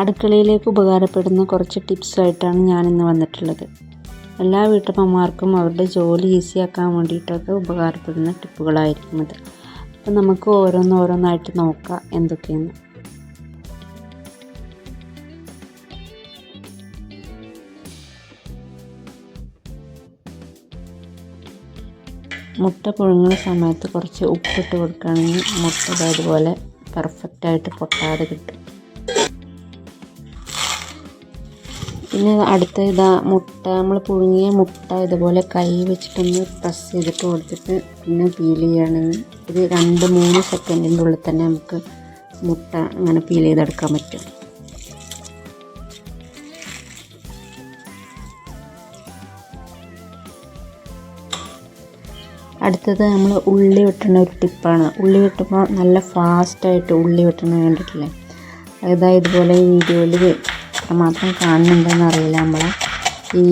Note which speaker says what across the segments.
Speaker 1: അടുക്കളയിലേക്ക് ഉപകാരപ്പെടുന്ന കുറച്ച് ടിപ്സായിട്ടാണ് ഞാനിന്ന് വന്നിട്ടുള്ളത്. എല്ലാ വീട്ടമ്മമാർക്കും അവരുടെ ജോലി ഈസിയാക്കാൻ വേണ്ടിയിട്ടൊക്കെ ഉപകാരപ്പെടുന്ന ടിപ്പുകളായിരിക്കും ഇത് അപ്പം നമുക്ക് ഓരോന്നോരോന്നായിട്ട് നോക്കാം എന്തൊക്കെയെന്ന് മുട്ട പുഴുങ്ങുന്ന സമയത്ത് കുറച്ച് ഉപ്പിട്ട് കൊടുക്കുകയാണെങ്കിൽ മുട്ട അതുപോലെ പെർഫെക്റ്റായിട്ട് പൊട്ടാതെ കിട്ടും. പിന്നെ അടുത്ത ഇതാ മുട്ട നമ്മൾ പുഴുങ്ങിയ മുട്ട ഇതുപോലെ കൈ വെച്ചിട്ടൊന്ന് പ്രസ് ചെയ്തിട്ട് കൊടുത്തിട്ട് പിന്നെ പീൽ ചെയ്യുകയാണെങ്കിൽ ഒരു രണ്ട് മൂന്ന് സെക്കൻഡിന്റെ ഉള്ളിൽ തന്നെ നമുക്ക് മുട്ട അങ്ങനെ പീൽ ചെയ്തെടുക്കാൻ പറ്റും. അടുത്തത് നമ്മൾ ഉള്ളി വെട്ടുന്ന ഒരു ടിപ്പാണ് ഉള്ളി വെട്ടുമ്പോൾ നല്ല ഫാസ്റ്റായിട്ട് ഉള്ളി വെട്ടുന്നത് കണ്ടിട്ടില്ലേ? അതായത് ഇതുപോലെ വീഡിയോയിൽ മാത്രം കാണുന്നുണ്ടെന്ന് അറിയില്ല നമ്മൾ ഈ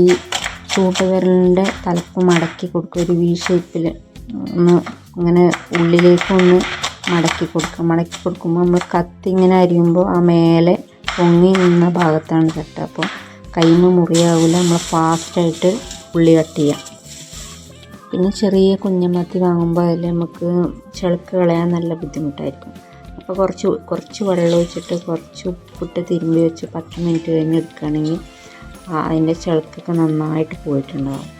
Speaker 1: ചൂട്ടുവിരലിന്റെ തലപ്പ് മടക്കി കൊടുക്കുക. ഒരു വി ഷേപ്പിൽ ഒന്ന് ഇങ്ങനെ ഉള്ളിലേക്ക് ഒന്ന് മടക്കി കൊടുക്കുക. മടക്കി കൊടുക്കുമ്പോൾ നമ്മൾ കത്തി ഇങ്ങനെ അരിയുമ്പോൾ ആ മേലെ പൊങ്ങി നിന്ന ഭാഗത്താണ് തട്ടുക അപ്പോൾ കൈമ മുറിയാവില്ല നമ്മൾ ഫാസ്റ്റായിട്ട് ഉള്ളി കട്ട് ചെയ്യാം. പിന്നെ ചെറിയ കുഞ്ഞമത്തി വാങ്ങുമ്പോൾ അതിൽ നമുക്ക് ചെളുക്ക് കളയാൻ നല്ല ബുദ്ധിമുട്ടായിരിക്കും. അപ്പോൾ കുറച്ച് കുറച്ച് വെള്ളം ഒഴിച്ചിട്ട് കുറച്ച് ഉപ്പിട്ട് തിരുമ്പി വെച്ച് പത്ത് മിനിറ്റ് കഴിഞ്ഞ് എടുക്കുകയാണെങ്കിൽ അതിന്റെ ചിളക്കൊക്കെ നന്നായിട്ട് പോയിട്ടുണ്ടാകും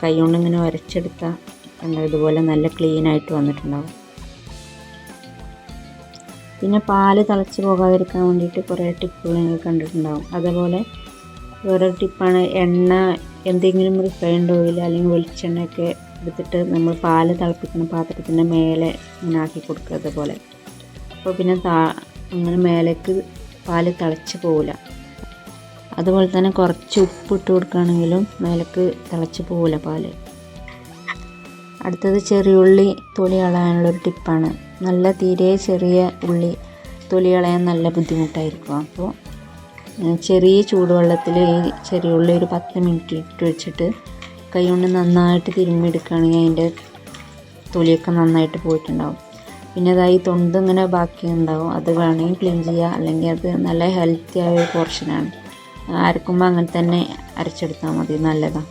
Speaker 1: കൈ കൊണ്ട് ഇങ്ങനെ ഉരച്ചെടുത്താൽ കണ്ടോ ഇതുപോലെ നല്ല ക്ലീൻ ആയിട്ട് വന്നിട്ടുണ്ടാകും പിന്നെ പാൽ തിളച്ച് പോകാതിരിക്കാൻ വേണ്ടിയിട്ട് കുറേ ടിപ്പുകൾ നിങ്ങൾ കണ്ടിട്ടുണ്ടാകും അതേപോലെ വേറെ ടിപ്പാണ് എണ്ണ എന്തെങ്കിലും റിഫൈൻഡ് ഓയിൽ അല്ലെങ്കിൽ വെളിച്ചെണ്ണയൊക്കെ എടുത്തിട്ട് നമ്മൾ പാൽ തിളപ്പിക്കുന്ന പാത്രത്തിന്റെ മേലെ ഇങ്ങനെ ആക്കി കൊടുക്കുക അതുപോലെ അപ്പോൾ പിന്നെ താ അങ്ങനെ മേലേക്ക് പാൽ തിളച്ച് പോവില്ല. അതുപോലെ തന്നെ കുറച്ച് ഉപ്പ് ഇട്ട് കൊടുക്കുകയാണെങ്കിലും മേലേക്ക് തിളച്ച് പോവില്ല പാൽ. അടുത്തത് ചെറിയുള്ളി തൊലി കളയാനുള്ളൊരു ടിപ്പാണ്. നല്ല തീരെ ചെറിയ ഉള്ളി തൊലി കളയാൻ നല്ല ബുദ്ധിമുട്ടായിരിക്കും. അപ്പോൾ ചെറിയ ചൂടുവെള്ളത്തിൽ ഈ ചെറിയ ഉള്ളി ഒരു പത്ത് മിനിറ്റ് ഇട്ട് വെച്ചിട്ട് കൈ കൊണ്ട് നന്നായിട്ട് തിരുമ്മിയെടുക്കുകയാണെങ്കിൽ അതിന്റെ തൊലിയൊക്കെ നന്നായിട്ട് പോയിട്ടുണ്ടാവും. പിന്നെ അതായി തൊണ്ട് ഇങ്ങനെ ബാക്കി ഉണ്ടാവും. അത് വേണമെങ്കിൽ ക്ലീൻ ചെയ്യുക അല്ലെങ്കിൽ അത് നല്ല ഹെൽത്തി ആയ ഒരു പോർഷനാണ് അരക്കുമ്പോൾ അങ്ങനെ തന്നെ അരച്ചെടുത്താൽ മതി. നല്ലതാണ്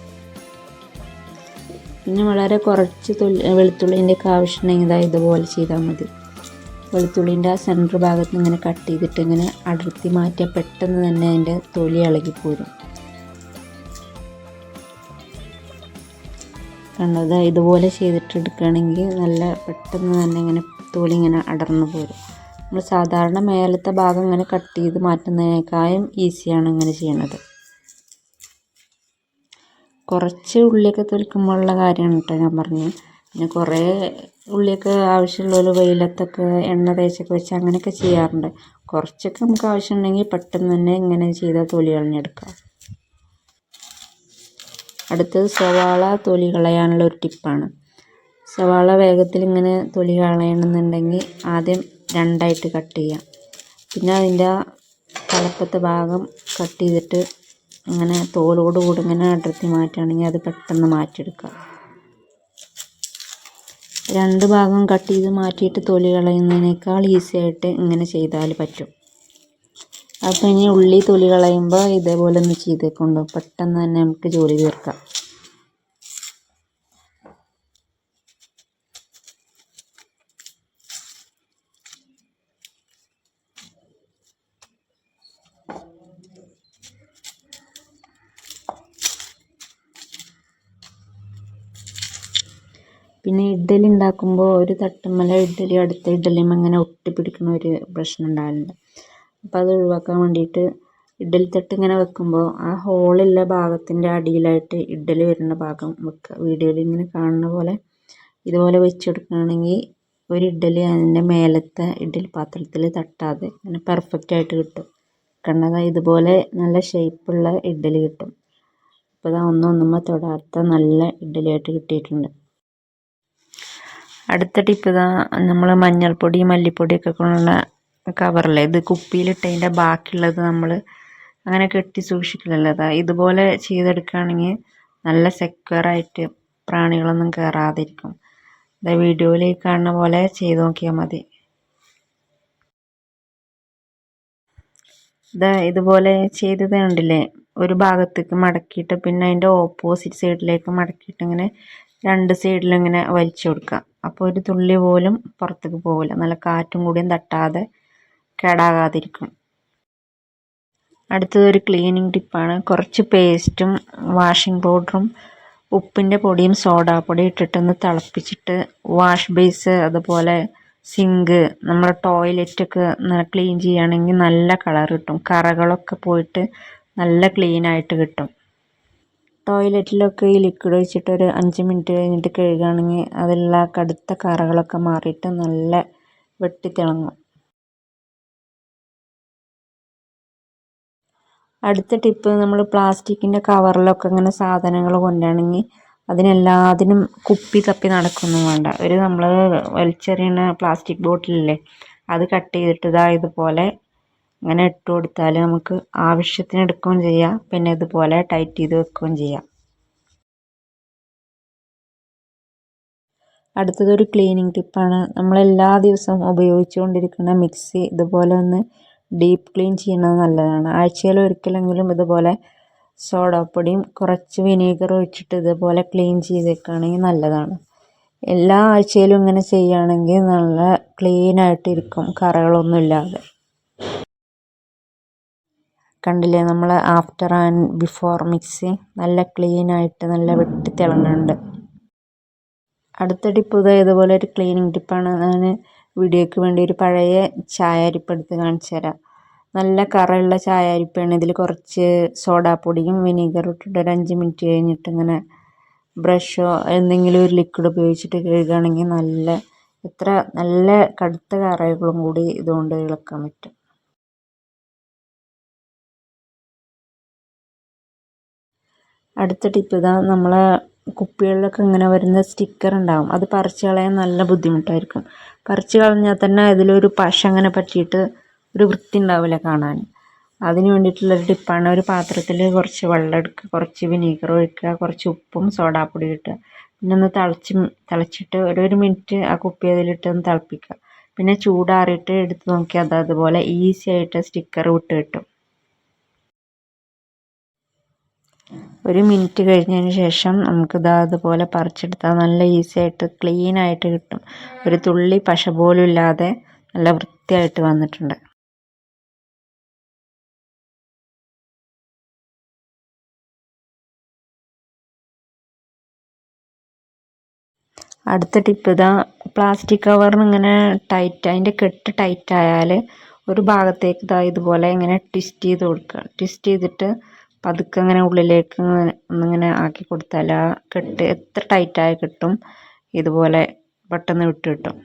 Speaker 1: പിന്നെ വളരെ കുറച്ച് തൊലി വെളുത്തുള്ളിന്റെ ഒക്കെ ആവശ്യമുണ്ടെങ്കിൽ ഇതാ ഇതുപോലെ ചെയ്താൽ മതി. വെളുത്തുള്ളിന്റെ ആ സെന്റർ ഭാഗത്ത് ഇങ്ങനെ കട്ട് ചെയ്തിട്ട് ഇങ്ങനെ അടർത്തി മാറ്റിയാൽ പെട്ടെന്ന് തന്നെ അതിന്റെ തൊലി ഇളകിപ്പോരും. കണ്ടത് ഇതുപോലെ ചെയ്തിട്ട് എടുക്കുകയാണെങ്കിൽ നല്ല പെട്ടെന്ന് തന്നെ ഇങ്ങനെ തൊലി ഇങ്ങനെ അടർന്നു പോരും. നമ്മൾ സാധാരണ മേലത്തെ ഭാഗം ഇങ്ങനെ കട്ട് ചെയ്ത് മാറ്റുന്നതിനേക്കാളും ഈസിയാണ് ഇങ്ങനെ ചെയ്യണത്. കുറച്ച് ഉള്ളിയൊക്കെ തൊലിക്കുമ്പോഴുള്ള കാര്യമാണ് കേട്ടോ ഞാൻ പറഞ്ഞു പിന്നെ കുറേ ഉള്ളിയൊക്കെ ആവശ്യമുള്ളൊരു വെയിലത്തൊക്കെ എണ്ണ തേച്ചൊക്കെ വെച്ച് അങ്ങനെയൊക്കെ ചെയ്യാറുണ്ട്. കുറച്ചൊക്കെ നമുക്ക് ആവശ്യമുണ്ടെങ്കിൽ പെട്ടെന്ന് തന്നെ ഇങ്ങനെ ചെയ്താൽ തൊലി കളഞ്ഞെടുക്കാം. അടുത്തത് സവാള തൊലി കളയാനുള്ള ഒരു ടിപ്പാണ്. സവാള വേഗത്തിൽ ഇങ്ങനെ തൊലി കളയണമെന്നുണ്ടെങ്കിൽ ആദ്യം രണ്ടായിട്ട് കട്ട് ചെയ്യാം. പിന്നെ അതിന്റെ ആ തലപ്പത്തെ ഭാഗം കട്ട് ചെയ്തിട്ട് ഇങ്ങനെ തോലോട് കൂടി ഇങ്ങനെ അടർത്തി മാറ്റുകയാണെങ്കിൽ അത് പെട്ടെന്ന് മാറ്റിയെടുക്കാം. രണ്ട് ഭാഗം കട്ട് ചെയ്ത് മാറ്റിയിട്ട് തൊലി കളയുന്നതിനേക്കാൾ ഈസി ആയിട്ട് ഇങ്ങനെ ചെയ്താൽ പറ്റും. അപ്പോൾ ഇനി ഉള്ളി തൊലി കളയുമ്പോൾ ഇതേപോലെ ഒന്ന് ചെയ്തേക്കൊണ്ടു പെട്ടെന്ന് തന്നെ നമുക്ക് ജോലി തീർക്കാം. പിന്നെ ഇഡ്ഡലി ഉണ്ടാക്കുമ്പോൾ ഒരു തട്ടുമ്മല ഇഡ്ഡലി അടുത്ത ഇഡ്ഡലിയും അങ്ങനെ ഒട്ടിപ്പിടിക്കുന്ന ഒരു പ്രശ്നം ഉണ്ടാകലുണ്ട് അപ്പോൾ അത് ഒഴിവാക്കാൻ വേണ്ടിയിട്ട് ഇഡ്ഡലി തട്ട് ഇങ്ങനെ വെക്കുമ്പോൾ ആ ഹോളുള്ള ഭാഗത്തിന്റെ അടിയിലായിട്ട് ഇഡ്ഡലി വരുന്ന ഭാഗം വെക്കുക. വീഡിയോയിൽ ഇങ്ങനെ കാണുന്ന പോലെ ഇതുപോലെ വെച്ചെടുക്കുകയാണെങ്കിൽ ഒരു ഇഡ്ഡലി അതിന്റെ മേലത്തെ ഇഡ്ഡലി പാത്രത്തിൽ തട്ടാതെ അങ്ങനെ പെർഫെക്റ്റ് ആയിട്ട് കിട്ടും. കണ്ടത് ഇതുപോലെ നല്ല ഷേപ്പുള്ള ഇഡ്ഡലി കിട്ടും. അപ്പോൾ ഇതാ ഒന്നൊന്നുമ്പോൾ തൊടാത്ത നല്ല ഇഡ്ഡലിയായിട്ട് കിട്ടിയിട്ടുണ്ട്. അടുത്ത ടിപ്പ് ഇതാ നമ്മൾ മഞ്ഞൾപ്പൊടി മല്ലിപ്പൊടിയൊക്കെ കൊണ്ടുള്ള കവറില്ലേ ഇത് കുപ്പിയിലിട്ടതിന്റെ ബാക്കിയുള്ളത് നമ്മൾ അങ്ങനെ കെട്ടി സൂക്ഷിക്കില്ലല്ലോ അതാ ഇതുപോലെ ചെയ്തെടുക്കുകയാണെങ്കിൽ നല്ല സെക്യൂറായിട്ട് പ്രാണികളൊന്നും കയറാതിരിക്കും ഇതാ വീഡിയോയിൽ കാണുന്ന പോലെ ചെയ്ത് നോക്കിയാൽ മതി. ഇതാ ഇതുപോലെ ചെയ്തത് കണ്ടില്ലേ? ഒരു ഭാഗത്തേക്ക് മടക്കിയിട്ട് പിന്നെ അതിന്റെ ഓപ്പോസിറ്റ് സൈഡിലേക്ക് മടക്കിയിട്ട് ഇങ്ങനെ രണ്ട് സൈഡിലും ഇങ്ങനെ വലിച്ചു കൊടുക്കുക. അപ്പോൾ ഒരു തുള്ളി പോലും പുറത്തേക്ക് പോകില്ല നല്ല കാറ്റും കൂടിയും തട്ടാതെ കേടാകാതിരിക്കും. അടുത്തത് ഒരു ക്ലീനിങ് ടിപ്പാണ് കുറച്ച് പേസ്റ്റും വാഷിംഗ് പൗഡറും ഉപ്പിന്റെ പൊടിയും സോഡാപ്പൊടി ഇട്ടിട്ടൊന്ന് തിളപ്പിച്ചിട്ട് വാഷ് ബേസ് അതുപോലെ സിങ്ക് നമ്മുടെ ടോയ്ലറ്റൊക്കെ ക്ലീൻ ചെയ്യുകയാണെങ്കിൽ നല്ല കളർ കിട്ടും. കറകളൊക്കെ പോയിട്ട് നല്ല ക്ലീനായിട്ട് കിട്ടും. ടോയ്ലറ്റിലൊക്കെ ഈ ലിക്വിഡ് ഒഴിച്ചിട്ട് ഒരു അഞ്ച് മിനിറ്റ് കഴിഞ്ഞിട്ട് കഴുകുകയാണെങ്കിൽ അതെല്ലാ കടുത്ത കറകളൊക്കെ മാറിയിട്ട് നല്ല വെട്ടിത്തിളങ്ങും. അടുത്ത ടിപ്പ് നമ്മൾ പ്ലാസ്റ്റിക്കിന്റെ കവറിലൊക്കെ ഇങ്ങനെ സാധനങ്ങൾ കൊണ്ടുവരണമെങ്കിൽ അതിനെല്ലാത്തിനും കുപ്പി തപ്പി നടക്കൊന്നും വേണ്ട. ഒരു നമ്മൾ വലിച്ചെറിയുന്ന പ്ലാസ്റ്റിക് ബോട്ടിലില്ലേ അത് കട്ട് ചെയ്തിട്ട് ഇതാ ഇതുപോലെ ഇങ്ങനെ ഇട്ട് കൊടുത്താൽ നമുക്ക് ആവശ്യത്തിന് എടുക്കുകയും ചെയ്യാം. പിന്നെ ഇതുപോലെ ടൈറ്റ് ചെയ്ത് വെക്കുകയും ചെയ്യാം. അടുത്തതൊരു ക്ലീനിങ് ടിപ്പാണ് നമ്മൾ എല്ലാ ദിവസവും ഉപയോഗിച്ചുകൊണ്ടിരിക്കുന്ന മിക്സി ഇതുപോലെ ഒന്ന് ഡീപ്പ് ക്ലീൻ ചെയ്യുന്നത് നല്ലതാണ്. ആഴ്ചയിൽ ഒരിക്കലെങ്കിലും ഇതുപോലെ സോഡാപ്പൊടിയും കുറച്ച് വിനീഗർ ഒഴിച്ചിട്ട് ഇതുപോലെ ക്ലീൻ ചെയ്തേക്കുകയാണെങ്കിൽ നല്ലതാണ്. എല്ലാ ആഴ്ചയിലും ഇങ്ങനെ ചെയ്യുകയാണെങ്കിൽ നല്ല ക്ലീനായിട്ടിരിക്കും കറകളൊന്നും ഇല്ലാതെ. കണ്ടില്ലേ? നമ്മൾ ആഫ്റ്റർ ആൻഡ് ബിഫോർ മിക്സി നല്ല ക്ലീൻ ആയിട്ട് നല്ല വെട്ടി തിളങ്ങുന്നുണ്ട് അടുത്ത ടിപ്പ് ഇത് ഇതുപോലെ ഒരു ക്ലീനിങ് ടിപ്പാണ് ഞാൻ വീഡിയോയ്ക്ക് വേണ്ടി ഒരു പഴയ ചായ അരിപ്പ് എടുത്ത് കാണിച്ചു തരാം. നല്ല കറയുള്ള ചായ അരിപ്പാണ്. ഇതിൽ കുറച്ച് സോഡാപ്പൊടിയും വിനീഗറും ഇട്ടിട്ട് ഒരു അഞ്ച് മിനിറ്റ് കഴിഞ്ഞിട്ട് ഇങ്ങനെ ബ്രഷോ എന്തെങ്കിലും ഒരു ലിക്വിഡ് ഉപയോഗിച്ചിട്ട് കഴുകുകയാണെങ്കിൽ നല്ല എത്ര നല്ല കടുത്ത കറകളും കൂടി ഇതുകൊണ്ട് ഇളക്കാൻ പറ്റും. അടുത്ത ടിപ്പ് ഇതാ നമ്മളെ കുപ്പികളിലൊക്കെ ഇങ്ങനെ വരുന്ന സ്റ്റിക്കർ ഉണ്ടാവും. അത് പറിച്ച് കളയാൻ നല്ല ബുദ്ധിമുട്ടായിരിക്കും. പറിച്ച് കളഞ്ഞാൽ തന്നെ അതിലൊരു പശ അങ്ങനെ പറ്റിയിട്ട് ഒരു വൃത്തി ഉണ്ടാവില്ല കാണാൻ. അതിന് വേണ്ടിയിട്ടുള്ളൊരു ടിപ്പാണ് ഒരു പാത്രത്തിൽ കുറച്ച് വെള്ളം എടുക്കുക കുറച്ച് വിനീഗർ ഒഴിക്കുക കുറച്ച് ഉപ്പും സോഡാപ്പൊടി ഇട്ടുക പിന്നെ ഒന്ന് തിളച്ച് തിളച്ചിട്ട് ഒരു ഒരു മിനിറ്റ് ആ കുപ്പി അതിലിട്ട് ഒന്ന് തിളപ്പിക്കുക. പിന്നെ ചൂടാറിയിട്ട് എടുത്ത് നോക്കിയാൽ അത് അതുപോലെ ഈസി ആയിട്ട് സ്റ്റിക്കർ വിട്ട് കിട്ടും. ഒരു മിനിറ്റ് കഴിഞ്ഞതിന് ശേഷം നമുക്ക് ഇതാ അതുപോലെ പറിച്ചെടുത്താൽ നല്ല ഈസി ആയിട്ട് ക്ലീൻ ആയിട്ട് കിട്ടും. ഒരു തുള്ളി പശ പോലും ഇല്ലാതെ നല്ല വൃത്തിയായിട്ട് വന്നിട്ടുണ്ട്. അടുത്ത ടിപ്പ് ഇതാ പ്ലാസ്റ്റിക് കവറിന് ഇങ്ങനെ ടൈറ്റ് അതിന്റെ കെട്ട് ടൈറ്റ് ആയാൽ ഒരു ഭാഗത്തേക്ക് ഇതാ ഇതുപോലെ ഇങ്ങനെ ട്വിസ്റ്റ് ചെയ്ത് കൊടുക്കുക. ട്വിസ്റ്റ് ചെയ്തിട്ട് പതുക്കെ ഇങ്ങനെ ഉള്ളിലേക്ക് ഒന്നിങ്ങനെ ആക്കി കൊടുത്താൽ ആ കെട്ട് എത്ര ടൈറ്റായി കിട്ടും. ഇതുപോലെ പെട്ടെന്ന് വിട്ട് കിട്ടും.